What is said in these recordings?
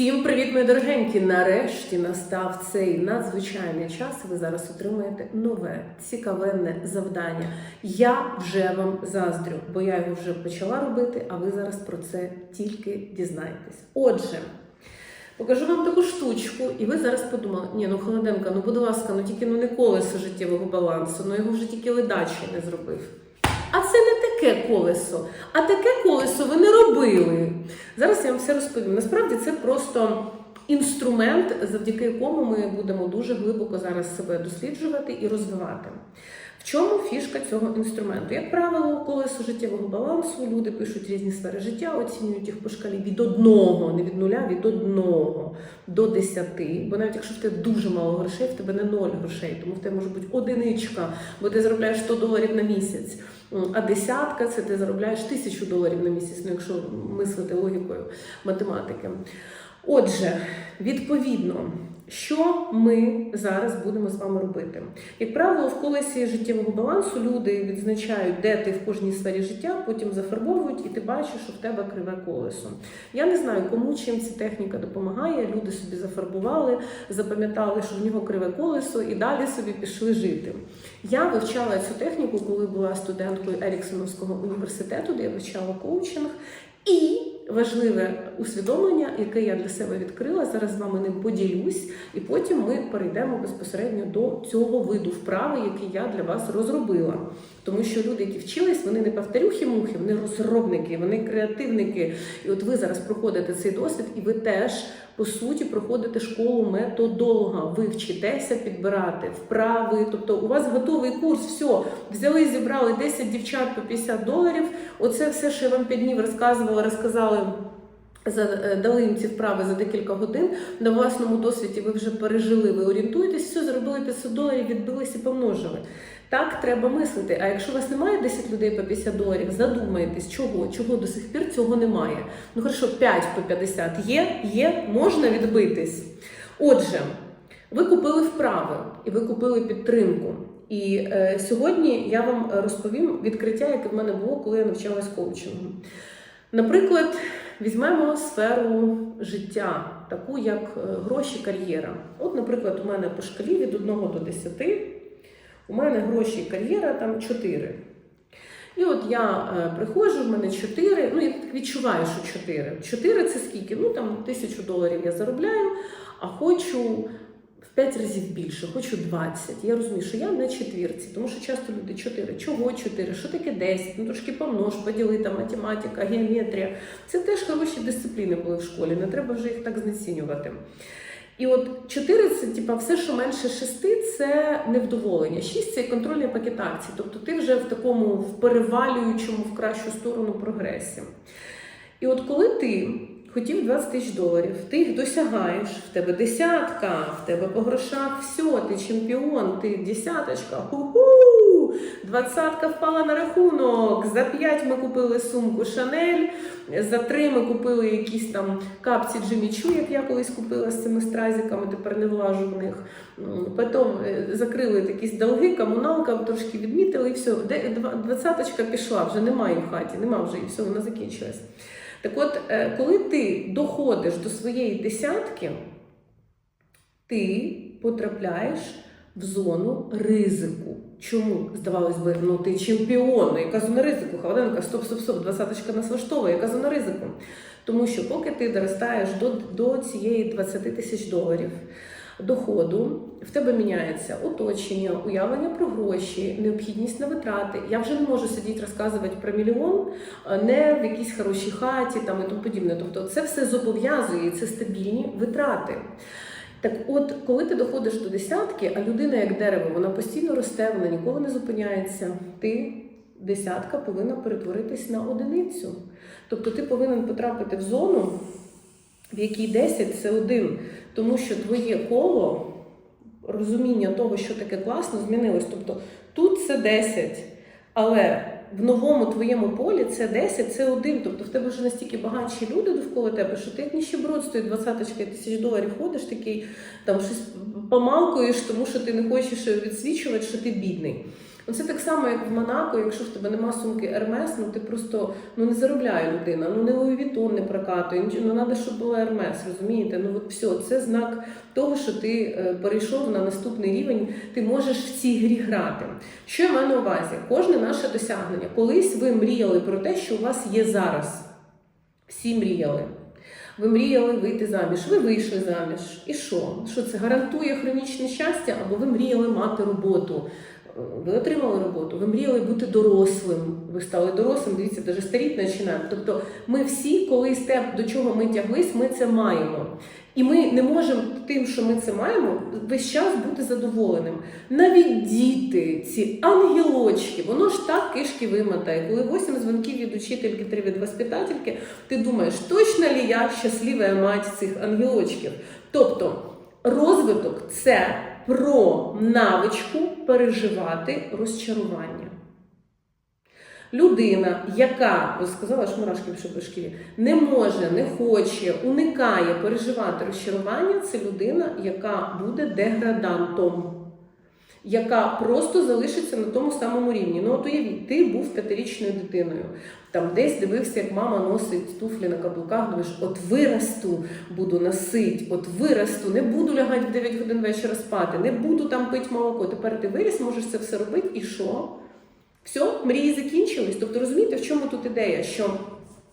Всім привіт, мої дорогенькі! Нарешті настав цей надзвичайний час. Ви зараз отримаєте нове цікавенне завдання. Я вже вам заздрю, бо я його вже почала робити, а ви зараз про це тільки дізнаєтесь. Отже, покажу вам таку штучку, і ви зараз подумали: ні, ну Холоденка, ну будь ласка, ну тільки ну не колесо життєвого балансу, ну його вже тільки ледачий не зробив. А це не таке колесо, а таке колесо ви не робили. Зараз я вам все розповім. Насправді це просто інструмент, завдяки якому ми будемо дуже глибоко зараз себе досліджувати і розвивати. В чому фішка цього інструменту? Як правило, колесо життєвого балансу люди пишуть різні сфери життя, оцінюють їх по шкалі від одного, не від нуля, від одного до десяти. Бо навіть якщо в тебе дуже мало грошей, в тебе не ноль грошей, тому в тебе може бути одиничка, бо ти заробляєш 100 доларів на місяць. А десятка це ти заробляєш тисячу доларів на місяць, ну якщо мислити логікою математики. Отже, відповідно, що ми зараз будемо з вами робити? Як правило, в колесі життєвого балансу люди відзначають, де ти в кожній сфері життя, потім зафарбовують, і ти бачиш, що в тебе криве колесо. Я не знаю, кому чим ця техніка допомагає. Люди собі зафарбували, запам'ятали, що в нього криве колесо, і далі собі пішли жити. Я вивчала цю техніку, коли була студенткою Еріксоновського університету, де я вивчала коучинг. І важливе усвідомлення, яке я для себе відкрила, зараз з вами ним поділюсь, і потім ми перейдемо безпосередньо до цього виду вправи, який я для вас розробила. Тому що люди, які вчились, вони не повторюхи-мухи, вони розробники, вони креативники. І от ви зараз проходите цей досвід, і ви теж по суті проходите школу методолога. Ви вчитеся підбирати вправи. Тобто, у вас готовий курс, все, взяли, зібрали 10 дівчат по 50 доларів. Оце все, що я вам п'ять днів розказувала, розказали. За е, дали їм ці вправи за декілька годин. На власному досвіді ви вже пережили, ви орієнтуєтесь, все зробили 500 доларів, відбились і помножили. Так треба мислити. А якщо у вас немає 10 людей по 50 доларів, задумайтесь, чого, чого до сих пір цього немає. Ну хорошо, 5 по 50 є, є, можна відбитись. Отже, ви купили вправи і ви купили підтримку. І е, сьогодні я вам розповім відкриття, яке в мене було, коли я навчалась коучингу. Наприклад, візьмемо сферу життя, таку як е, гроші, кар'єра. От, наприклад, у мене по шкалі від 1 до 10, у мене гроші кар'єра там 4. І от я е, приходжу, в мене 4, ну я так відчуваю, що 4. 4 це скільки? Ну там тисячу доларів я заробляю, а хочу в 5 разів більше, хочу 20. Я розумію, що я на четвірці, тому що часто люди 4. Чого 4? Що таке 10? Ну трошки помнож, поділи там математика, геометрія. Це теж хороші дисципліни були в школі, не треба вже їх так знецінювати. І от 4 це типа, все, що менше 6, це невдоволення. 6 це контрольний пакет акцій. Тобто ти вже в такому в перевалюючому в кращу сторону прогресі. І от коли ти хотів 20 тисяч доларів, ти їх досягаєш, в тебе десятка, в тебе по грошах все, ти чемпіон, ти десяточка, ху-ху, двадцятка впала на рахунок, за 5 ми купили сумку Шанель, за 3 ми купили якісь там капці Джиммі Чу, як я колись купила з цими стразиками, тепер не влажу в них. Потім е, закрили якісь долги, комуналка трошки відмітили і все. Двадцяточка пішла, вже немає в хаті, нема вже і все, вона закінчилась. Так от, е, коли ти доходиш до своєї десятки, ти потрапляєш в зону ризику. Чому? Здавалось би, ну ти чемпіон, ну яка зона ризику? Холоденка, стоп, стоп, стоп, двадцяточка нас влаштовує, яка зона ризику? Тому що поки ти доростаєш до, до цієї 20 тисяч доларів доходу, в тебе міняється оточення, уявлення про гроші, необхідність на витрати. Я вже не можу сидіти розказувати про мільйон, не в якійсь хорошій хаті там і тому подібне. Тобто це все зобов'язує, це стабільні витрати. Так от, коли ти доходиш до десятки, а людина як дерево, вона постійно росте, вона ніколи не зупиняється. Ти десятка повинна перетворитись на одиницю. Тобто ти повинен потрапити в зону, в якій 10 це один, тому що твоє коло розуміння того, що таке класно, змінилось. Тобто тут це 10, але в новому твоєму полі це 10, це один. Тобто в тебе вже настільки багатші люди довкола тебе, що ти як ніщеброд з тої двадцяточки тисяч доларів ходиш, такий там щось помалкуєш, тому що ти не хочеш відсвічувати, що ти бідний. Ну, Це так само, як в Монако, якщо в тебе нема сумки Hermes, ну ти просто ну не заробляє людина, ну не Vuitton не прокатує, нічого, ну треба, щоб було Hermes, розумієте? Ну от все, це знак того, що ти е, перейшов на наступний рівень, ти можеш в цій грі грати. Що я маю на увазі? Кожне наше досягнення. Колись ви мріяли про те, що у вас є зараз. Всі мріяли. Ви мріяли вийти заміж, ви вийшли заміж. І що? Що це гарантує хронічне щастя? Або ви мріяли мати роботу? Ви отримали роботу, ви мріяли бути дорослим. Ви стали дорослим, дивіться, навіть старіть починаємо. Тобто, ми всі, колись те, до чого ми тяглись, ми це маємо. І ми не можемо тим, що ми це маємо, весь час бути задоволеним. Навіть діти, ці ангелочки, воно ж так кишки вимотає. Коли 8 дзвонків від учительки, 3 від воспитательки, ти думаєш, точно ли я щаслива мать цих ангелочків? Тобто розвиток це про навичку переживати розчарування. Людина, яка, ви сказала, що мурашки пішли по не може, не хоче, уникає переживати розчарування, це людина, яка буде деградантом, яка просто залишиться на тому самому рівні. Ну, от уявіть, ти був п'ятирічною дитиною, там десь дивився, як мама носить туфлі на каблуках, думаєш, от виросту, буду носити, от виросту, не буду лягати в 9 годин вечора спати, не буду там пити молоко. Тепер ти виріс, можеш це все робити, і що? Все, мрії закінчились. Тобто розумієте, в чому тут ідея? Що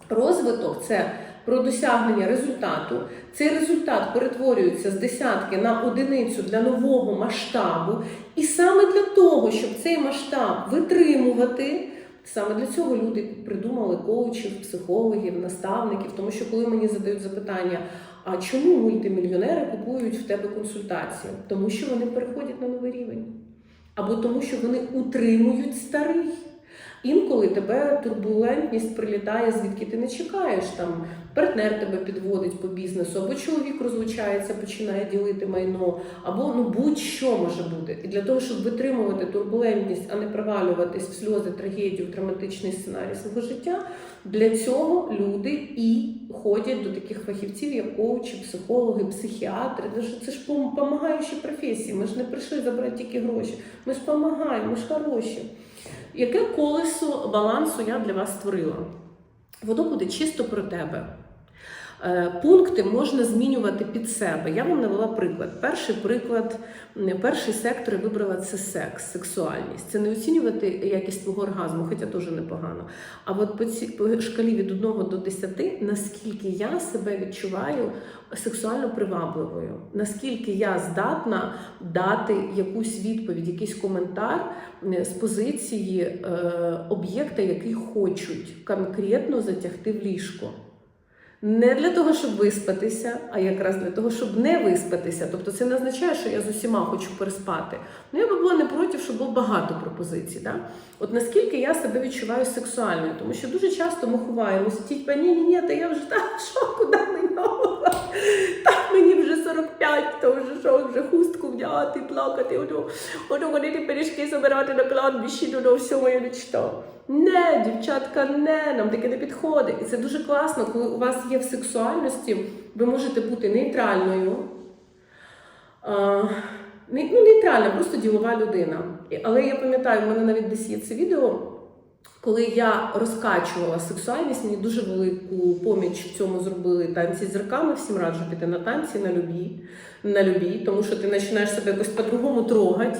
розвиток це про досягнення результату. Цей результат перетворюється з десятки на одиницю для нового масштабу. І саме для того, щоб цей масштаб витримувати, саме для цього люди придумали коучів, психологів, наставників. Тому що коли мені задають запитання, а чому мультимільйонери купують в тебе консультацію? Тому що вони переходять на новий рівень або тому, що вони утримують старий. Інколи тебе турбулентність прилітає, звідки ти не чекаєш. Там партнер тебе підводить по бізнесу, або чоловік розлучається, починає ділити майно, або ну будь-що може бути. І для того, щоб витримувати турбулентність, а не провалюватись в сльози, трагедію, в драматичний сценарій свого життя, для цього люди і ходять до таких фахівців, як коучі, психологи, психіатри. Це ж- допомагаючі професії. Ми ж не прийшли забрати тільки гроші. Ми ж допомагаємо, ми ж хороші. Яке колесо балансу я для вас створила? Воно буде чисто про тебе. Е, Пункти можна змінювати під себе. Я вам навела приклад. Перший приклад, перший сектор я вибрала це секс, сексуальність. Це не оцінювати якість твого оргазму, хоча теж непогано. А от по, ці, по шкалі від 1 до 10, наскільки я себе відчуваю сексуально привабливою, наскільки я здатна дати якусь відповідь, якийсь коментар з позиції е, об'єкта, який хочуть конкретно затягти в ліжко. Не для того, щоб виспатися, а якраз для того, щоб не виспатися. Тобто це не означає, що я з усіма хочу переспати. Ну я би була не проти, щоб було багато пропозицій. Да? От наскільки я себе відчуваю сексуальною, тому що дуже часто ми ховаємося, типа ні, ні, ні, та я вже та що, куди мені? Так мені вже 45, то вже що, вже хустку вдягати, плакати, ото ходити пиріжки забирати на кладбищі, то все моє мечта. Не, дівчатка, не, нам таке не підходить. І це дуже класно, коли у вас є в сексуальності, ви можете бути нейтральною. А, ну, нейтральна, просто ділова людина. Але я пам'ятаю, в мене навіть десь є це відео, коли я розкачувала сексуальність, мені дуже велику поміч в цьому зробили танці з зірками. Всім раджу піти на танці, на любі, на любі, тому що ти починаєш себе якось по-другому трогати.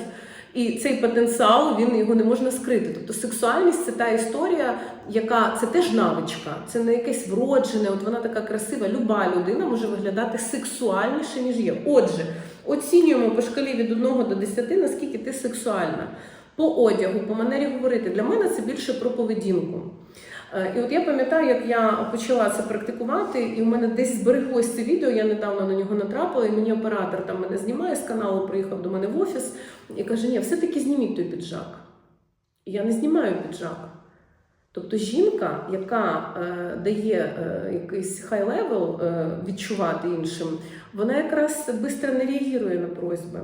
І цей потенціал він його не можна скрити. Тобто сексуальність це та історія, яка це теж навичка, це не якесь вроджене, от вона така красива. Люба людина може виглядати сексуальніше, ніж є. Отже, оцінюємо по шкалі від 1 до 10, наскільки ти сексуальна. По одягу, по манері говорити. Для мене це більше про поведінку. Е, І от я пам'ятаю, як я почала це практикувати, і в мене десь збереглось це відео, я недавно на нього натрапила, і мені оператор там мене знімає з каналу, приїхав до мене в офіс і каже: ні, все-таки зніміть той піджак. І я не знімаю піджак. Тобто жінка, яка е, дає е, якийсь хай-левел е, відчувати іншим, вона якраз швидко не реагує на просьби.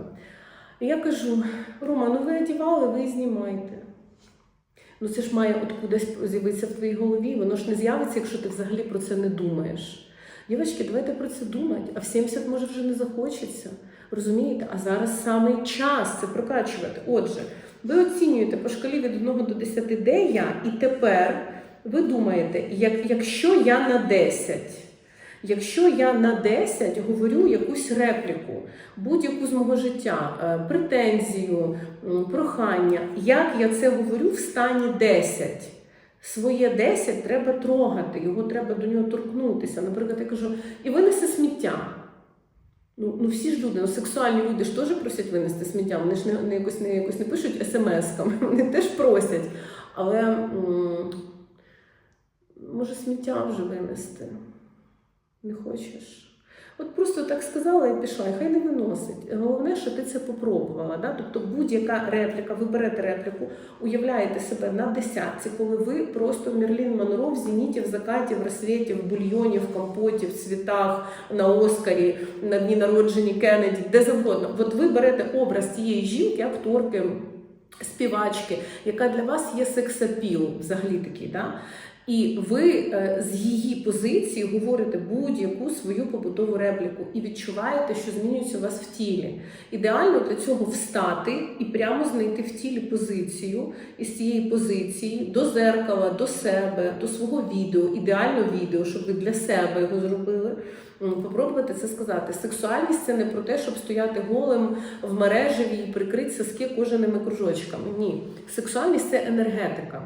І я кажу: Рома, ну ви одягали, ви знімайте. Ну це ж має откудись з'явитися в твоїй голові, воно ж не з'явиться, якщо ти взагалі про це не думаєш. Дівочки, давайте про це думати, а в 70 може вже не захочеться. Розумієте? А зараз саме час це прокачувати. Отже, Ви оцінюєте по шкалі від 1 до 10, де я, і тепер ви думаєте, як, якщо я на 10, якщо я на 10 говорю якусь репліку, будь-яку з мого життя, е, претензію, прохання, як я це говорю в стані 10? Своє 10 треба трогати, його треба до нього торкнутися. Наприклад, я кажу, і винеси сміття. Ну, ну всі ж люди, ну сексуальні люди ж теж просять винести сміття. Вони ж не, не якось не якось не пишуть смс-ками, вони теж просять. Але м, може сміття вже винести. Не хочеш? От просто так сказала і пішла, і хай не виносить. Головне, що ти це попробувала. Да? Тобто будь-яка репліка, ви берете репліку, уявляєте себе на десятці, коли ви просто Мерлін Монро в зеніті, в закаті, в розсвіті, в бульйоні, в компоті, в цвітах, на Оскарі, на дні народження Кеннеді, де завгодно. От ви берете образ тієї жінки, акторки, співачки, яка для вас є сексапіл, взагалі такий. Да? І ви е, з її позиції говорите будь-яку свою побутову репліку і відчуваєте, що змінюється у вас в тілі. Ідеально для цього встати і прямо знайти в тілі позицію і з цієї позиції до зеркала, до себе, до свого відео, ідеально відео, щоб ви для себе його зробили. М, Попробувати це сказати. Сексуальність це не про те, щоб стояти голим в мережеві і прикрити соски кожаними кружочками. Ні, сексуальність це енергетика.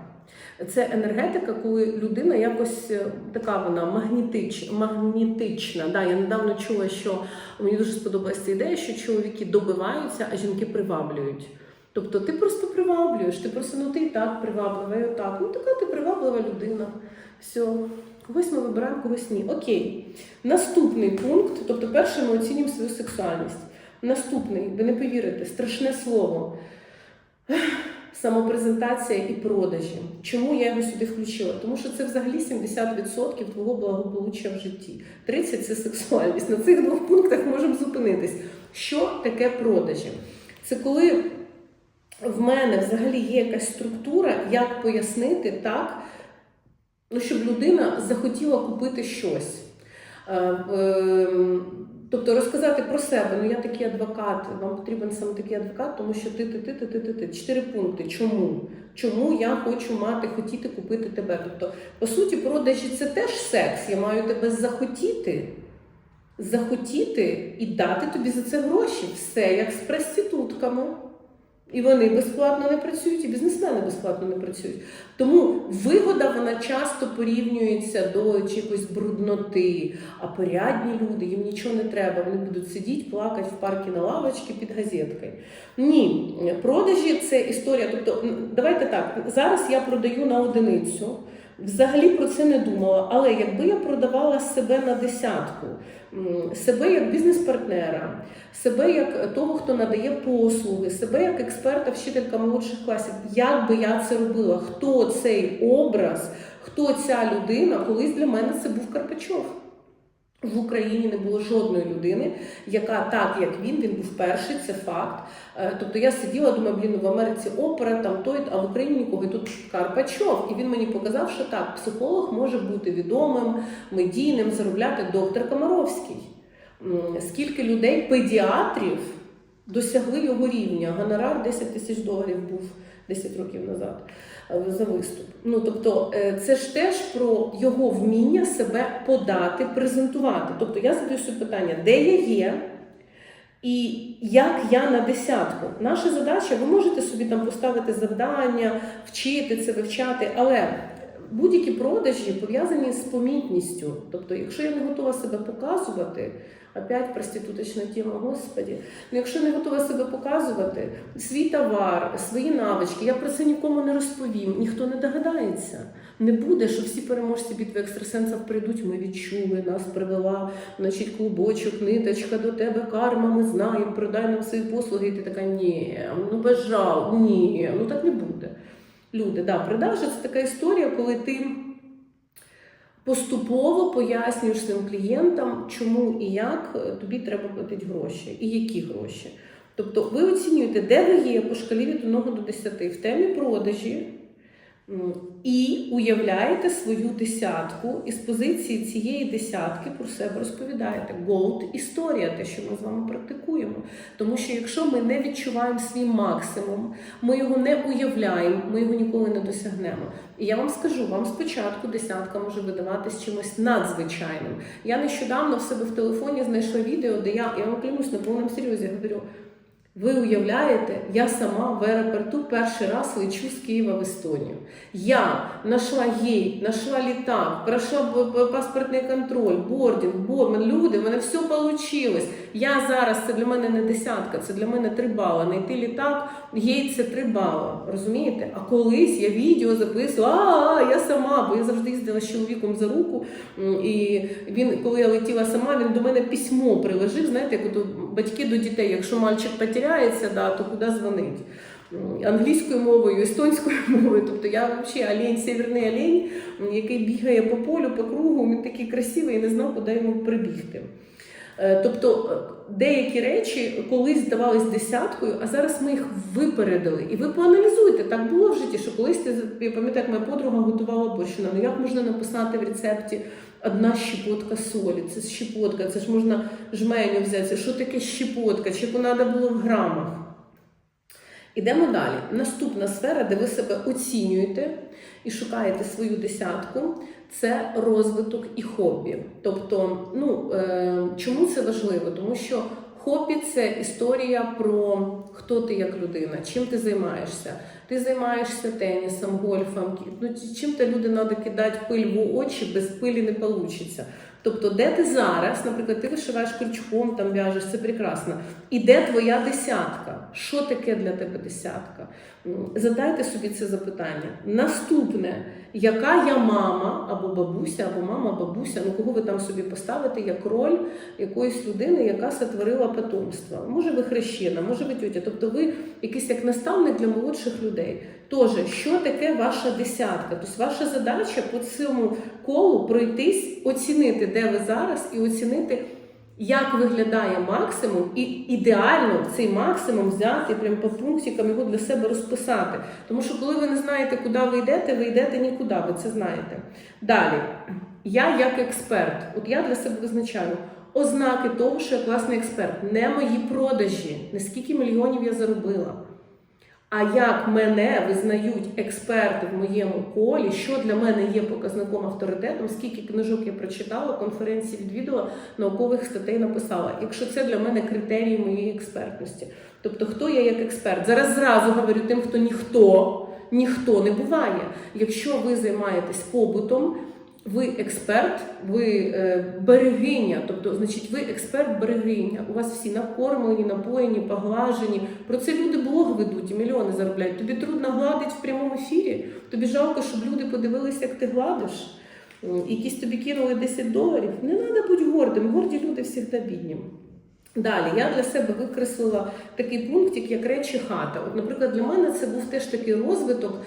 Це енергетика, коли людина якось е, така вона магнітич, магнітична. Да, я недавно чула, що мені дуже сподобалася ця ідея, що чоловіки добиваються, а жінки приваблюють. Тобто ти просто приваблюєш, ти просто ну ти і так приваблива, і отак. Ну така ти приваблива людина. Все. Когось ми вибираємо, когось ні. Окей. Наступний пункт, тобто перше ми оцінюємо свою сексуальність. Наступний, ви не повірите, страшне слово. Самопрезентація і продажі. Чому я його сюди включила? Тому що це взагалі 70% твого благополуччя в житті. 30% це сексуальність. На цих двох пунктах можемо зупинитись. Що таке продажі? Це коли в мене взагалі є якась структура, як пояснити так, ну, щоб людина захотіла купити щось. Е, е, Тобто розказати про себе, ну я такий адвокат, вам потрібен саме такий адвокат, тому що ти, ти, ти, ти, ти, ти. Чотири пункти. Чому? Чому я хочу мати, хотіти купити тебе? Тобто, по суті, продажі це теж секс. Я маю тебе захотіти, захотіти і дати тобі за це гроші. Все як з проститутками. І вони безплатно не працюють, і бізнесмени безплатно не працюють. Тому вигода вона часто порівнюється до якоїсь брудноти. А порядні люди, їм нічого не треба. Вони будуть сидіти, плакати в парку на лавочці під газеткою. Ні, продажі це історія. Тобто, давайте так, зараз я продаю на одиницю. Взагалі про це не думала, але якби я продавала себе на десятку, себе як бізнес-партнера, себе як того, хто надає послуги, себе як експерта, вчителька молодших класів, як би я це робила? Хто цей образ, хто ця людина? Колись для мене це був Карпачов. В Україні не було жодної людини, яка так, як він, він був перший, це факт. Е, Тобто я сиділа, думаю, блін, в Америці опера, там той, а в Україні нікого. І тут Карпачов. І він мені показав, що так, психолог може бути відомим, медійним, заробляти доктор Комаровський. Скільки людей, педіатрів, досягли його рівня. Гонорар 10 тисяч доларів був 10 років назад е, за виступ. Ну тобто, е, це ж теж про його вміння себе подати, презентувати. Тобто я задаю собі питання, де я є. І як я на десятку? Наша задача, ви можете собі там поставити завдання, вчити це, вивчати, але будь-які продажі пов'язані з помітністю. Тобто, якщо я не готова себе показувати, опять проституточна тема, господі, ну якщо не готова себе показувати, свій товар, свої навички, я про це нікому не розповім, ніхто не догадається. Не буде, що всі переможці битви екстрасенсів прийдуть, ми відчули, нас привела, значить, клубочок, ниточка до тебе, карма, ми знаємо, продай нам свої послуги, і ти така, ні, ну бажав, ні, ну так не буде. Люди, да, продажа це така історія, коли ти поступово пояснюєш своїм клієнтам, чому і як е, тобі треба платити гроші, і які гроші. Тобто ви оцінюєте, де ви є по шкалі від 1 до 10 в темі продажі. М, І уявляєте свою десятку, і з позиції цієї десятки про себе розповідаєте. Gold – історія, те, що ми з вами практикуємо. Тому що якщо ми не відчуваємо свій максимум, ми його не уявляємо, ми його ніколи не досягнемо. І я вам скажу, вам спочатку десятка може видаватись чимось надзвичайним. Я нещодавно в себе в телефоні знайшла відео, де я, я вам клянусь на повному серйозі говорю. Ви уявляєте, я сама в аеропорту перший раз лечу з Києва в Естонію. Я знайшла гейт, знайшла літак, пройшла паспортний контроль, бординг, бормен, люди, в мене все вийшло. Я зараз, це для мене не десятка, це для мене три бала. Найти літак, гейт це три бала. Розумієте? А колись я відео записувала, а, я сама, бо я завжди їздила з чоловіком за руку. І він, коли я летіла сама, він до мене письмо приложив. Знаєте, як батьки до дітей, якщо мальчик потеряється, да, то куди дзвонить? Англійською мовою, естонською мовою. Тобто я взагалі олень, северний олень, який бігає по полю, по кругу, він такий красивий і не знав, куди йому прибігти. Е, Тобто е, деякі речі колись здавались десяткою, а зараз ми їх випередили. І ви поаналізуйте, так було в житті, що колись я пам'ятаю, як моя подруга готувала борщ. Ну як можна написати в рецепті одна щепотка солі? Це щепотка, це ж можна жменю взяти. Що таке щепотка? Чи треба було в грамах? Ідемо далі. Наступна сфера, де ви себе оцінюєте і шукаєте свою десятку, це розвиток і хобі. Тобто, ну е, чому це важливо? Тому що хобі це історія про хто ти як людина, чим ти займаєшся. Ти займаєшся тенісом, гольфом. Ну, чим то люди треба кидати пиль в очі, без пилі не вийде. Тобто, де ти зараз, наприклад, ти вишиваєш крючком, там в'яжеш, це прекрасно. І де твоя десятка? Що таке для тебе десятка? Задайте собі це запитання. Наступне, яка я мама або бабуся, або мама, бабуся, ну кого ви там собі поставите як роль якоїсь людини, яка сотворила потомство? Може, ви хрещена, може ви тьотя. Тобто ви якийсь як наставник для молодших людей. Тож, що таке ваша десятка? Тобто ваша задача по цьому колу пройтись, оцінити, де ви зараз, і оцінити, як виглядає максимум, і ідеально цей максимум взяти прям по пунктикам його для себе розписати. Тому що коли ви не знаєте, куди ви йдете, ви йдете нікуди, ви це знаєте. Далі, я як експерт, от я для себе визначаю. Ознаки того, що я класний експерт, не мої продажі, не скільки мільйонів я заробила. А як мене визнають експерти в моєму колі, що для мене є показником авторитетом, скільки книжок я прочитала, конференції відвідала, наукових статей написала. Якщо це для мене критерії моєї експертності. Тобто, хто я як експерт? Зараз зразу говорю тим, хто ніхто, ніхто не буває. Якщо ви займаєтесь побутом, ви експерт, ви е, берегиня, тобто, значить, ви експерт берегиня. У вас всі накормлені, напоєні, поглажені. Про це люди блог ведуть і мільйони заробляють. Тобі трудно гладити в прямому ефірі. Тобі жалко, щоб люди подивилися, як ти гладиш. Якісь тобі кинули 10 доларів. Не треба бути гордим. Горді люди завжди бідні. Далі я для себе викреслила такий пунктик, як речі хата. От, наприклад, для мене це був теж такий розвиток.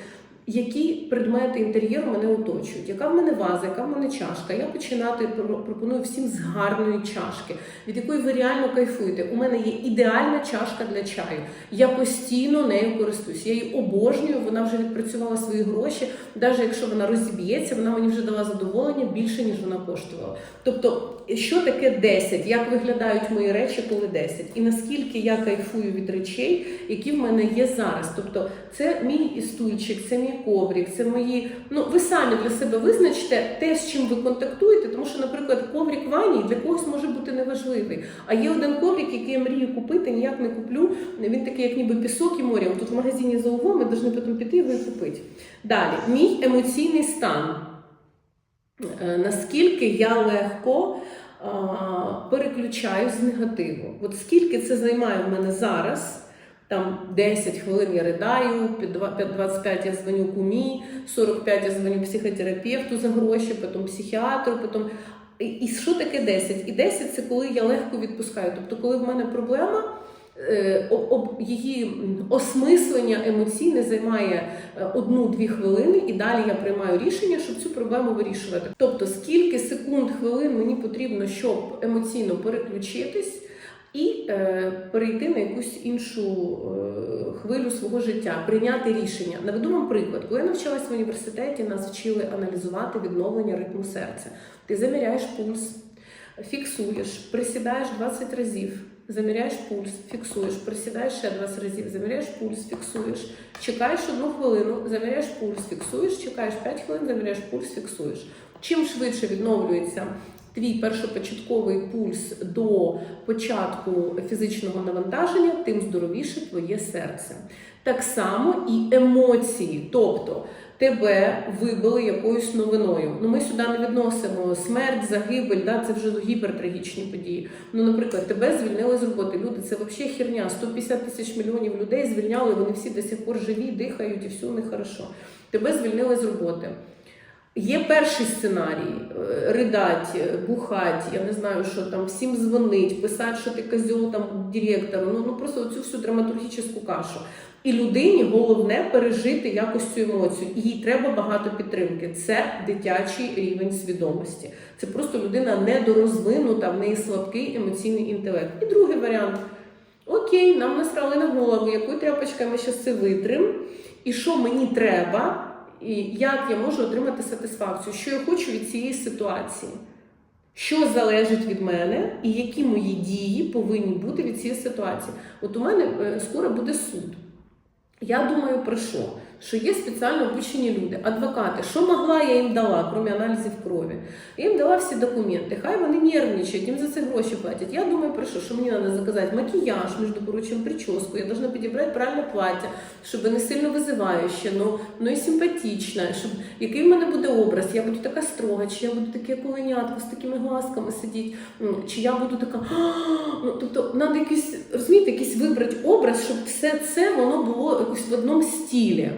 Які предмети інтер'єру мене оточують? Яка в мене ваза, яка в мене чашка? Я починати про- пропоную всім з гарної чашки, від якої ви реально кайфуєте. У мене є ідеальна чашка для чаю. Я постійно нею користуюсь. Я її обожнюю. Вона вже відпрацювала свої гроші. Навіть якщо вона розіб'ється, вона мені вже дала задоволення більше ніж вона коштувала. Тобто, що таке 10? Як виглядають мої речі, коли 10? І наскільки я кайфую від речей, які в мене є зараз? Тобто, це мій стульчик, це мій коврик, це мої. Ну ви самі для себе визначте те, з чим ви контактуєте, тому що, наприклад, коврик вані для когось може бути неважливий. А є один коврик, який я мрію купити, ніяк не куплю. Він такий, як ніби пісок і море. Тут в магазині за углом ми повинні потім піти його і купити. Далі, мій емоційний стан. Е, Наскільки я легко переключаю з негативу. От скільки це займає в мене зараз, там 10 хвилин я ридаю, під два- під 25 я дзвоню кумі, 45 я дзвоню психотерапевту за гроші, потім психіатру, потім. І, що таке 10? І 10 це коли я легко відпускаю. Тобто, коли в мене проблема, об, об- її осмислення емоційне займає е, одну-дві хвилини, і далі я приймаю рішення, щоб цю проблему вирішувати. Тобто, скільки секунд, хвилин мені потрібно, щоб емоційно переключитись. і е, перейти на якусь іншу е, хвилю свого життя, прийняти рішення. Наведу вам приклад, коли я навчалась в університеті, нас вчили аналізувати відновлення ритму серця. Ти заміряєш пульс, фіксуєш, присідаєш 20 разів. Заміряєш пульс, фіксуєш, присідаєш ще 20 разів, заміряєш пульс, фіксуєш, чекаєш одну хвилину, заміряєш пульс, фіксуєш, чекаєш 5 хвилин, заміряєш пульс, фіксуєш. Чим швидше відновлюється твій першопочатковий пульс до початку фізичного навантаження, тим здоровіше твоє серце. Так само і емоції, тобто тебе вибили якоюсь новиною. Ну ми сюди не відносимо смерть, загибель, да, це вже гіпертрагічні події. Ну, наприклад, тебе звільнили з роботи. Люди, це взагалі херня. 150 тисяч мільйонів людей звільняли, вони всі до сих пор живі, дихають і все у них хорошо. Тебе звільнили з роботи. Є перший сценарій: е, ридать, е, я не знаю, що там, всім дзвонить, писати, що ти козьол там директору, ну, ну просто цю всю драматургічну кашу. І людині головне пережити якось цю емоцію. І їй треба багато підтримки. Це дитячий рівень свідомості. Це просто людина недорозвинута, в неї слабкий емоційний інтелект. І другий варіант: окей, нам насрали на голову, якою тряпочкою ми зараз це витрим, і що мені треба, і як я можу отримати сатисфакцію, що я хочу від цієї ситуації. Що залежить від мене, і які мої дії повинні бути від цієї ситуації? От у мене е, скоро буде суд. Я думаю про що? Що є спеціально обучені люди, адвокати. Що могла, я їм дала, крім аналізів крові. Я їм дала всі документи. Хай вони нервничають, їм за це гроші платять. Я думаю про що? Що мені треба заказати макіяж, між прочим, прическу. Я должна підібрати правильне плаття, щоб не сильно визиваюче, ну, ну і симпатичне, щоб який в мене буде образ. Я буду така строга, чи я буду таке коленятко з такими глазками сидіти, чи я буду така. Ну, тобто, треба якийсь, розумієте, якийсь вибрати образ, щоб все це воно було якось в одному стілі.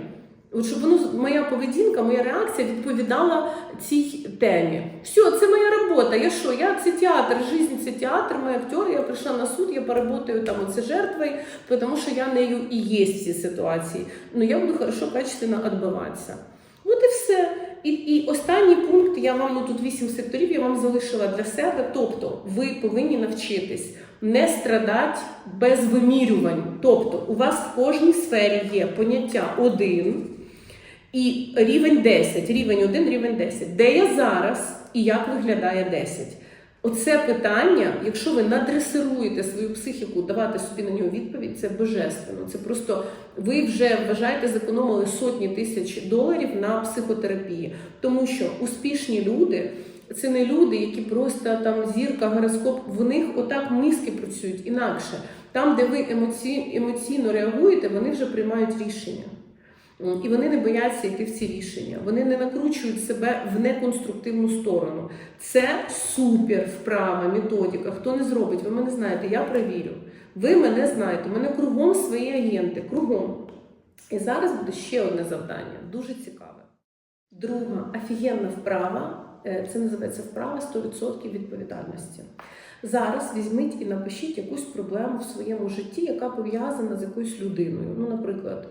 От щоб воно моя поведінка, моя реакція відповідала цій темі. Все, це моя робота. Я що? Я це театр, життя це театр, ми актери. Я прийшла на суд, я поработаю там оце жертвою, тому що я нею і є в цій ситуації. Ну я буду хорошо, качественно відбиватися. От і все. І, і останній пункт я вам ну, тут вісім секторів, я вам залишила для себе. Тобто, ви повинні навчитись не страдати без вимірювань. Тобто, у вас в кожній сфері є поняття один і рівень 10, рівень 1, рівень 10. Де я зараз і як виглядає 10? Оце питання, якщо ви надресируєте свою психіку, давати собі на нього відповідь, це божественно. Це просто ви вже вважаєте, зекономили сотні тисяч доларів на психотерапії, тому що успішні люди. Це не люди, які просто там зірка, гороскоп, в них отак мізки працюють інакше. Там, де ви емоці... емоційно реагуєте, вони вже приймають рішення. І вони не бояться йти в ці рішення. Вони не накручують себе в неконструктивну сторону. Це супер вправа, методика. Хто не зробить, ви мене знаєте, я перевірю. Ви мене знаєте, у мене кругом свої агенти, кругом. І зараз буде ще одне завдання, дуже цікаве. Друга офігенна вправа е, це називається вправа 100% відповідальності. Зараз візьміть і напишіть якусь проблему в своєму житті, яка пов'язана з якоюсь людиною. Ну, наприклад,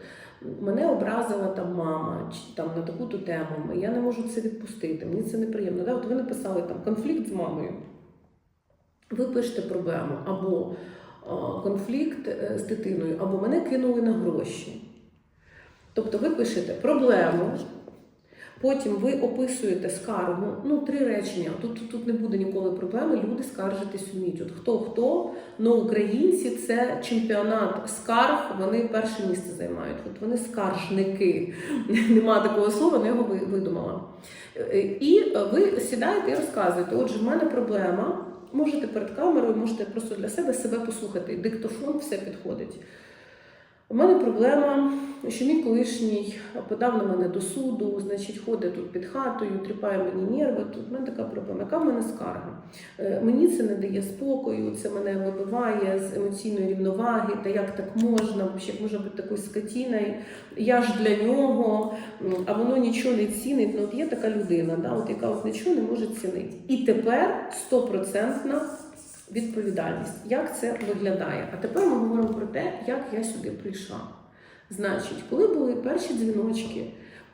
мене образила там мама чи там на таку-то тему. Я не можу це відпустити, мені це неприємно. Да? От ви написали там конфлікт з мамою. Ви пишете проблему або а, конфлікт е, з дитиною, або мене кинули на гроші. Тобто ви пишете проблему, потім ви описуєте скаргу, ну, три речення. Тут, тут, не буде ніколи проблеми, люди скаржитись вміють. От хто хто, но українці це чемпіонат скарг, вони перше місце займають. От вони скаржники. Нема такого слова, але його ви- видумала. Е, І ви сідаєте і розказуєте, отже, в мене проблема. Можете перед камерою, можете просто для себе себе послухати. Диктофон все підходить. У мене проблема, що мій колишній подав на мене до суду, значить, ходить тут під хатою, тріпає мені нерви. Тут в мене така проблема. Яка в мене скарга? Е, Мені це не дає спокою, це мене вибиває з емоційної рівноваги, та як так можна, взагалі, можна бути такою скотіною, я ж для нього, а воно нічого не цінить. Ну, от є така людина, да, от, яка от нічого не може цінити. І тепер стопроцентна відповідальність. Як це виглядає? А тепер ми говоримо про те, як я сюди прийшла. Значить, коли були перші дзвіночки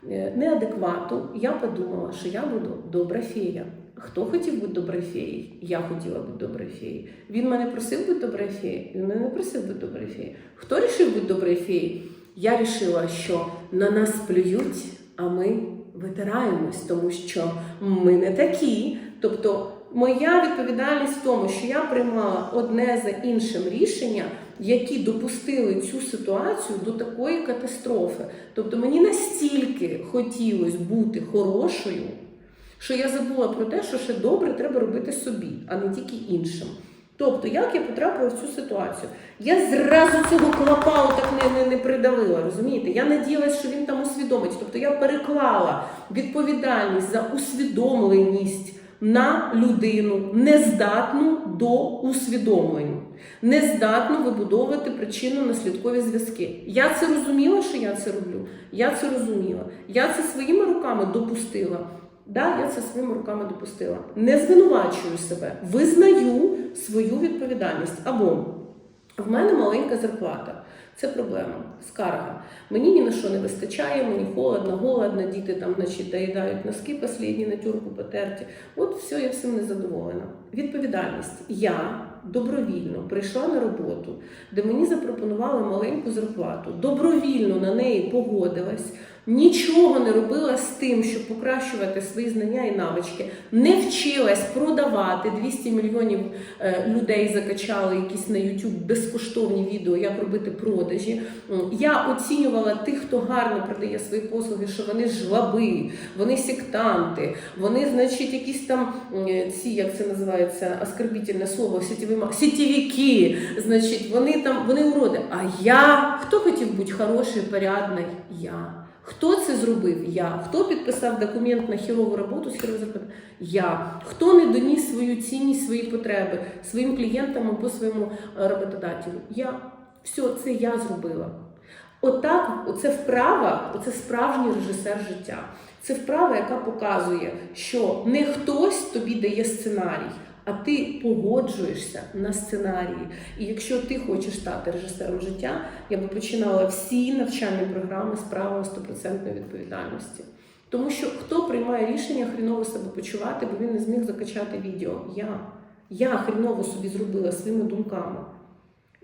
е, неадеквату, я подумала, що я буду добра фея. Хто хотів бути доброю феєю? Я хотіла бути доброю феєю. Він мене просив бути доброю феєю, він мене не просив бути доброю феєю. Хто рішив бути доброю феєю? Я вирішила, що на нас плюють, а ми витираємось, тому що ми не такі. Тобто, моя відповідальність в тому, що я приймала одне за іншим рішення, які допустили цю ситуацію до такої катастрофи. Тобто, мені настільки хотілося бути хорошою, що я забула про те, що ще добре треба робити собі, а не тільки іншим. Тобто, як я потрапила в цю ситуацію? Я зразу цього клапау так не, не, не придавила, розумієте? Я надіялась, що він там усвідомить. Тобто я переклала відповідальність за усвідомленість на людину, нездатну до усвідомлення, нездатну вибудовувати причинно-наслідкові зв'язки. Я це розуміла, що я це роблю. Я це розуміла. Я це своїми руками допустила. Да, я це своїми руками допустила. Не звинувачую себе, визнаю свою відповідальність. Або в мене маленька зарплата. Це проблема, скарга. Мені ні на що не вистачає, мені холодно, голодно, діти там значить, доїдають носки останні на тюрку потерті. От все, я всім не задоволена. Відповідальність. Я добровільно прийшла на роботу, де мені запропонували маленьку зарплату, добровільно на неї погодилась. Нічого не робила з тим, щоб покращувати свої знання і навички, не вчилась продавати 200 мільйонів е, людей закачали якісь на YouTube безкоштовні відео, як робити продажі. Я оцінювала тих, хто гарно продає свої послуги, що вони жлаби, вони сектанти, вони, значить, якісь там ці, як це називається, оскорбітельне слово, сітєві сітєвіки, значить, вони там вони уроди. А я хто хотів бути хороший, порядний? Я. Хто це зробив? Я. Хто підписав документ на хірову роботу з хіровою зарплатою? Я. Хто не доніс свою цінність, свої потреби своїм клієнтам або своєму е, роботодателю? Я. Все, це я зробила. Отак, оце вправа, оце справжній режисер життя. Це вправа, яка показує, що не хтось тобі дає сценарій, а ти погоджуєшся на сценарії. І якщо ти хочеш стати режисером життя, я би починала всі навчальні програми з права 100% відповідальності. Тому що хто приймає рішення хріново себе почувати, бо він не зміг закачати відео? Я. Я хріново собі зробила своїми думками.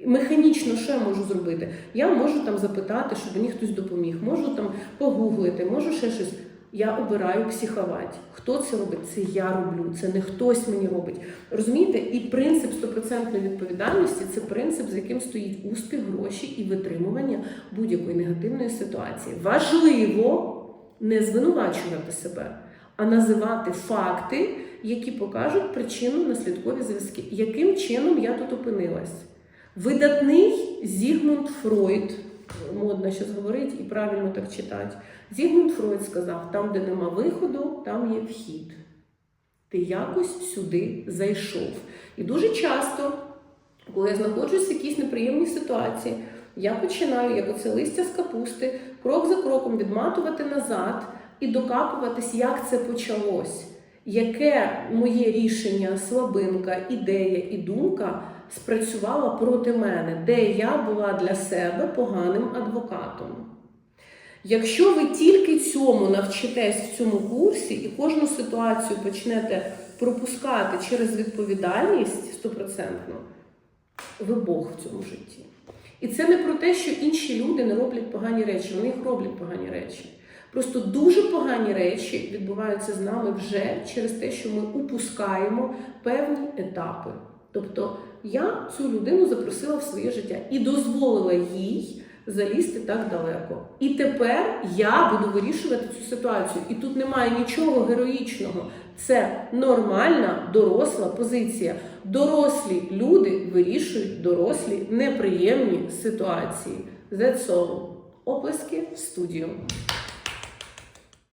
Механічно що я можу зробити? Я можу там запитати, щоб мені хтось допоміг, можу там погуглити, можу ще щось. Я обираю психовати. Хто це робить? Це я роблю, це не хтось мені робить. Розумієте? І принцип стопроцентної відповідальності це принцип, з яким стоїть успіх, гроші і витримування будь-якої негативної ситуації. Важливо не звинувачувати себе, а називати факти, які покажуть причинно наслідкові зв'язки. Яким чином я тут опинилась? Видатний Зігмунд Фройд, модно зараз говорити і правильно так читати. Зігмунд Фройд сказав: там, де нема виходу, там є вхід. Ти якось сюди зайшов. І дуже часто, коли я знаходжусь в якійсь неприємній ситуації, я починаю, як оце листя з капусти, крок за кроком відматувати назад і докапуватись, як це почалось. Яке моє рішення, слабинка, ідея і думка спрацювала проти мене, де я була для себе поганим адвокатом. Якщо ви тільки цьому навчитесь в цьому курсі і кожну ситуацію почнете пропускати через відповідальність стопроцентно, ви Бог в цьому житті. І це не про те, що інші люди не роблять погані речі, вони їх роблять погані речі. Просто дуже погані речі відбуваються з нами вже через те, що ми упускаємо певні етапи. Тобто я цю людину запросила в своє життя і дозволила їй залізти так далеко. І тепер я буду вирішувати цю ситуацію. І тут немає нічого героїчного. Це нормальна доросла позиція. Дорослі люди вирішують дорослі неприємні ситуації. That's all. Оплески в студію.